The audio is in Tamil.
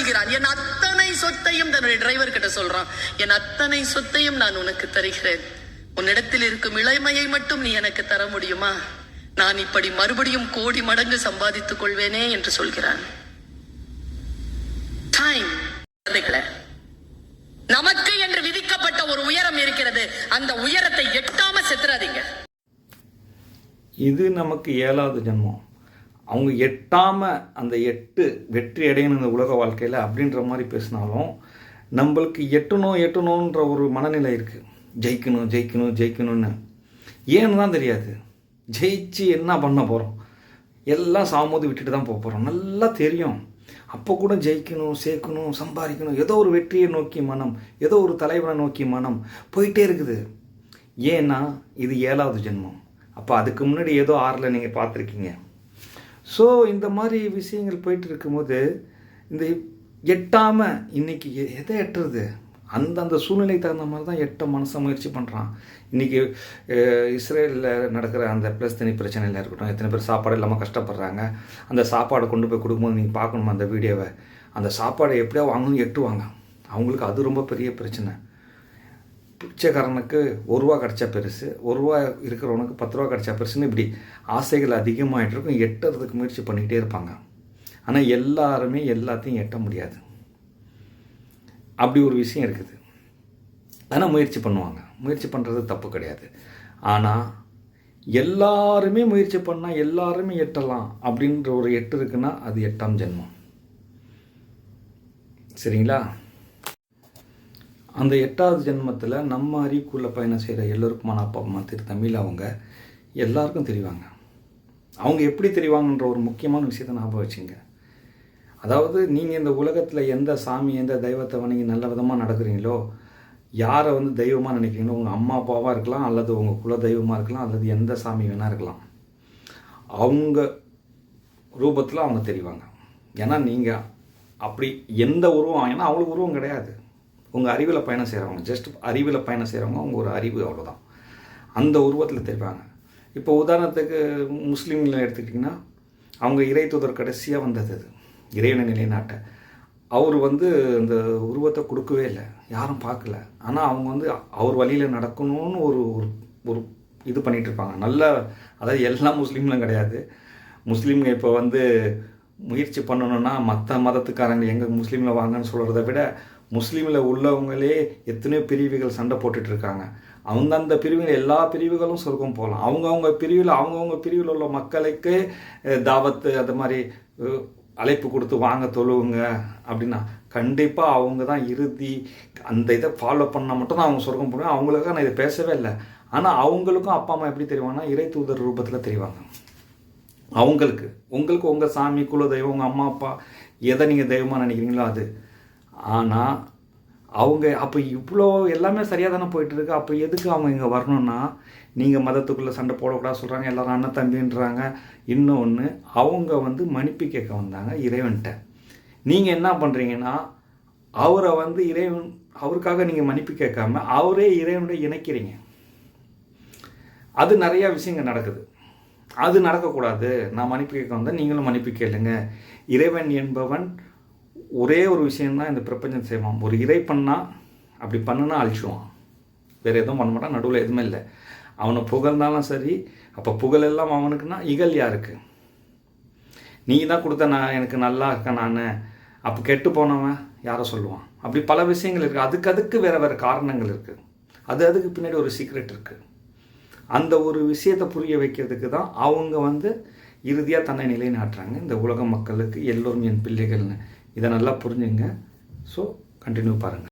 சொல்கிறான் என் அத்தனை சொத்தையும் தன்னுடைய டிரைவர் கிட்ட சொல்றான். என் அத்தனை சொத்தையும் நான் உனக்கு தருகிறேன். உன்னிடத்தில் இருக்கும் இளமையை மட்டும் நீ எனக்கு தர முடியுமா? நான் இப்படி மறுபடியும் கோடி மடங்கு சம்பாதித்துக் கொள்வேனே என்று சொல்கிறான். டைம் நமக்கு என்று விதிக்கப்பட்ட ஒரு உயரம் இருக்கிறது. அந்த உயரத்தை எட்டாம செத்துறாதீங்க. இது நமக்கு ஏழாவது ஜென்மம். அவங்க எட்டாமல் அந்த எட்டு வெற்றி அடையணும் இந்த உலக வாழ்க்கையில் அப்படின்ற மாதிரி பேசினாலும் நம்மளுக்கு எட்டணும் எட்டணுன்ற ஒரு மனநிலை இருக்குது ஜெயிக்கணும் ஜெயிக்கணும் ஜெயிக்கணும்னு. ஏன்னு தான் தெரியாது. ஜெயிச்சு என்ன பண்ண போகிறோம் எல்லாம் சாமோது விட்டுட்டு தான் போக போகிறோம் நல்லா தெரியும். அப்போ கூட ஜெயிக்கணும் சேர்க்கணும் சம்பாதிக்கணும். ஏதோ ஒரு வெற்றியை நோக்கி மனம் ஏதோ ஒரு தலைவனை நோக்கி மனம் போயிட்டே இருக்குது. ஏன்னா இது ஏழாவது ஜென்மம். அப்போ அதுக்கு முன்னாடி ஏதோ ஆறில் நீங்கள் பார்த்துருக்கீங்க. ஸோ இந்த மாதிரி விஷயங்கள் போயிட்டு இருக்கும்போது இந்த எட்டாமல் இன்றைக்கி எ- எதை எட்டுறது? அந்தந்த சூழ்நிலைக்கு தகுந்த மாதிரி தான் எட்ட மனசை முயற்சி பண்ணுறான் இன்றைக்கி இஸ்ரேலில் நடக்கிற அந்த பிரச்சனை பிரச்சனையில் இருக்கட்டும் எத்தனை பேர் சாப்பாடு இல்லாமல் கஷ்டப்படுறாங்க அந்த சாப்பாடை கொண்டு போய் கொடுக்கும்போது நீங்கள் பார்க்கணுமா அந்த வீடியோவை? அந்த சாப்பாடை எப்படியோ வாங்கணும்னு எட்டுவாங்க. அவங்களுக்கு அது ரொம்ப பெரிய பிரச்சனை. பிச்சைக்காரனுக்கு ஒரு ரூபா கிடச்சா பெருசு ஒரு ரூபா இருக்கிறவனுக்கு பத்து ரூபா கிடச்சா பெருசுன்னு இப்படி ஆசைகள் அதிகமாகிட்டு இருக்கும். எட்டுறதுக்கு முயற்சி பண்ணிக்கிட்டே இருப்பாங்க. ஆனால் எல்லாருமே எல்லாத்தையும் எட்ட முடியாது. அப்படி ஒரு விஷயம் இருக்குது. ஆனால் முயற்சி பண்ணுவாங்க. முயற்சி பண்ணுறது தப்பு கிடையாது. ஆனால் எல்லாருமே முயற்சி பண்ணால் எல்லாருமே எட்டலாம் அப்படின்ற ஒரு எட்டு இருக்குன்னா அது எட்டாம் ஜென்மம். சரிங்களா? அந்த எட்டாவது ஜென்மத்தில் நம்ம அறிவுக்குள்ளே பயணம் செய்கிற எல்லோருக்குமான அப்பா அம்மா திரு தமிழ் அவங்க எல்லாருக்கும் தெரிவாங்க. அவங்க எப்படி தெரிவாங்கன்ற ஒரு முக்கியமான விஷயத்தை ஞாபகம் வச்சுங்க. அதாவது நீங்கள் இந்த உலகத்தில் எந்த சாமி எந்த தெய்வத்தை வணங்கி நல்ல விதமாக நடக்கிறீங்களோ யாரை வந்து தெய்வமாக நினைக்கிறீங்களோ உங்கள் அம்மா அப்பாவாக இருக்கலாம் அல்லது உங்கள் குல தெய்வமாக இருக்கலாம் அல்லது எந்த சாமி வேணால் இருக்கலாம். அவங்க ரூபத்தில் அவங்க தெரிவாங்க. ஏன்னா நீங்கள் அப்படி எந்த உருவம் ஏன்னா அவங்களுக்கு உருவம் கிடையாது. உங்கள் அறிவில் பயணம் செய்கிறவங்க ஜஸ்ட் அறிவில் பயணம் செய்கிறவங்க அவங்க ஒரு அறிவு அவ்வளோதான் அந்த உருவத்தில் தெரிவாங்க. இப்போ உதாரணத்துக்கு முஸ்லீம்ல எடுத்துக்கிட்டிங்கன்னா அவங்க இறை தூதர் கடைசியாக வந்தது அது. இறைவனை நிலைநாட்ட. அவர் வந்து இந்த உருவத்தை கொடுக்கவே இல்லை. யாரும் பார்க்கல. ஆனால் அவங்க வந்து அவர் வழியில் நடக்கணும்னு ஒரு ஒரு- ஒரு இது பண்ணிகிட்டு இருப்பாங்க. நல்ல அதாவது எல்லா முஸ்லீம்லாம் கிடையாது. முஸ்லீம்ங்க இப்போ வந்து முயற்சி பண்ணணும்னா மற்ற மதத்துக்காரங்க எங்கள் முஸ்லீமில் வாங்கன்னு சொல்கிறத விட முஸ்லீமில் உள்ளவங்களே எத்தனையோ பிரிவுகள் சண்டை போட்டுட்டு இருக்காங்க அந்தந்த பிரிவுகள் எல்லா பிரிவுகளும் சொர்க்கம் போகலாம் அவங்கவுங்க பிரிவில் அவங்கவுங்க பிரிவில் உள்ள மக்களுக்கு தாவத்து அது மாதிரி அழைப்பு கொடுத்து வாங்க தொழுவுங்க அப்படின்னா கண்டிப்பாக அவங்க தான் இறுதி அந்த இதை ஃபாலோ பண்ணால் மட்டும்தான் அவங்க சொர்க்கம் போடுவாங்க. அவங்களுக்காக நான் இதை பேசவே இல்லை. ஆனால் அவங்களுக்கும் அப்பா அம்மா எப்படி தெரிவாங்கன்னா இறை தூதர் ரூபத்தில் தெரிவாங்க. அவங்களுக்கு உங்களுக்கு உங்கள் சாமி குல தெய்வம் உங்கள் அம்மா அப்பா எதை நீங்கள் தெய்வமாக நினைக்கிறீங்களோ அது. ஆனால் அவங்க அப்போ இவ்வளோ எல்லாமே சரியாக தானே போயிட்டு இருக்கு அப்போ எதுக்கு அவங்க இங்கே வரணும்னா நீங்கள் மதத்துக்குள்ளே சண்டை போடக்கூடாது சொல்கிறாங்க எல்லோரும் அண்ணன் தம்பின்றாங்க. இன்னொன்று அவங்க வந்து மன்னிப்பு கேட்க வந்தாங்க இறைவன்கிட்ட. நீங்கள் என்ன பண்ணுறீங்கன்னா அவரை வந்து இறைவன் அவருக்காக நீங்கள் மன்னிப்பு கேட்காம அவரே இறைவனுடைய இணைக்கிறீங்க. அது நிறையா விஷயங்கள் நடக்குது. அது நடக்கக்கூடாது. நான் மன்னிப்பு கேட்க வந்தால் நீங்களும் மன்னிப்பு கேளுங்க. இறைவன் என்பவன் ஒரே ஒரு விஷயந்தான் இந்த பிரபஞ்சம் செய்வான். ஒரு இறை பண்ணால் அப்படி பண்ணுனா அழிச்சுவான் வேறு எதுவும் பண்ண மாட்டான் நடுவில் எதுவுமே இல்லை. அவனை புகழ்ந்தாலும் சரி அப்போ புகழ் எல்லாம் அவனுக்குன்னா இகழ் யாருக்கு? நீ தான் கொடுத்த நான் எனக்கு நல்லா இருக்கேன் நான். அப்போ கெட்டு போனவன் யாரை சொல்லுவான். அப்படி பல விஷயங்கள் இருக்குது அதுக்கு அதுக்கு வேறு வேறு காரணங்கள் இருக்குது அது அதுக்கு பின்னாடி ஒரு சீக்ரெட் இருக்குது அந்த ஒரு விஷயத்தை புரிய வைக்கிறதுக்கு தான் அவங்க வந்து இறுதியாக தன்னை நிலைநாட்டுறாங்க. இந்த உலக மக்களுக்கு எல்லோரும் என் பிள்ளைகள்னு. இதை நல்லா புரிஞ்சுங்க. ஸோ கண்டினியூ பாருங்கள்